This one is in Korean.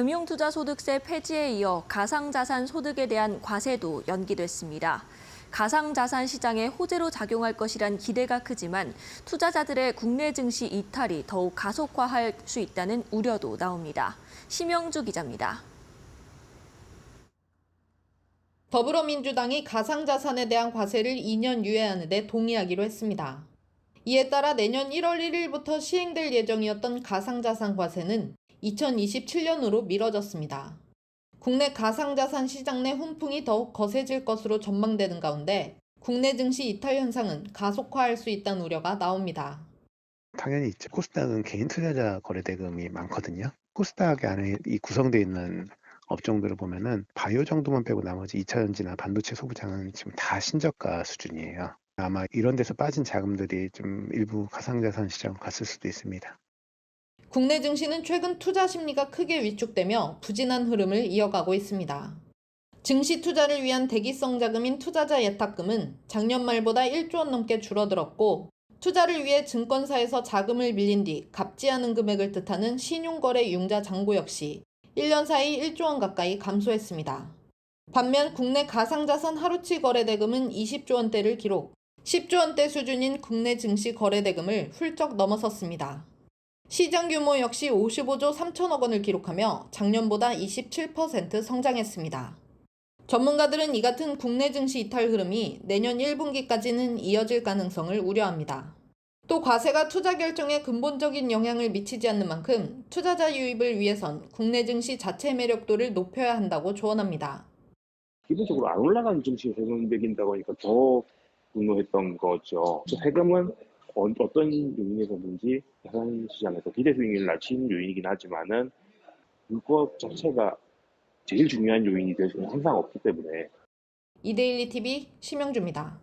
금융투자소득세 폐지에 이어 가상자산 소득에 대한 과세도 연기됐습니다. 가상자산 시장에 호재로 작용할 것이란 기대가 크지만 투자자들의 국내 증시 이탈이 더욱 가속화할 수 있다는 우려도 나옵니다. 심영주 기자입니다. 더불어민주당이 가상자산에 대한 과세를 2년 유예하는 데 동의하기로 했습니다. 이에 따라 내년 1월 1일부터 시행될 예정이었던 가상자산 과세는 2027년으로 미뤄졌습니다. 국내 가상자산 시장 내 훈풍이 더욱 거세질 것으로 전망되는 가운데 국내 증시 이탈 현상은 가속화할 수 있다는 우려가 나옵니다. 당연히 있죠. 코스닥은 개인 투자자 거래 대금이 많거든요. 코스닥 안에 이 구성되어 있는 업종들을 보면은 바이오 정도만 빼고 나머지 2차 전지나 반도체 소부장은 지금 다 신저가 수준이에요. 아마 이런 데서 빠진 자금들이 좀 일부 가상자산 시장 갔을 수도 있습니다. 국내 증시는 최근 투자 심리가 크게 위축되며 부진한 흐름을 이어가고 있습니다. 증시 투자를 위한 대기성 자금인 투자자 예탁금은 작년 말보다 1조 원 넘게 줄어들었고 투자를 위해 증권사에서 자금을 빌린 뒤 갚지 않은 금액을 뜻하는 신용거래 융자 잔고 역시 1년 사이 1조 원 가까이 감소했습니다. 반면 국내 가상자산 하루치 거래 대금은 20조 원대를 기록, 10조 원대 수준인 국내 증시 거래 대금을 훌쩍 넘어섰습니다. 시장 규모 역시 55조 3천억 원을 기록하며 작년보다 27% 성장했습니다. 전문가들은 이 같은 국내 증시 이탈 흐름이 내년 1분기까지는 이어질 가능성을 우려합니다. 또 과세가 투자 결정에 근본적인 영향을 미치지 않는 만큼 투자자 유입을 위해선 국내 증시 자체 매력도를 높여야 한다고 조언합니다. 기본적으로 안 올라가는 증시에 세금 매긴다고 하니까 더 분노했던 거죠. 세금은 어, 어 떤 요인에서든지 자산 시장에서 기대 수익률을 낮추는 요인이긴 하지만은 그것 자체가 제일 중요한 요인이 될 수는 항상 없기 때문에 이데일리 TV 심영주입니다.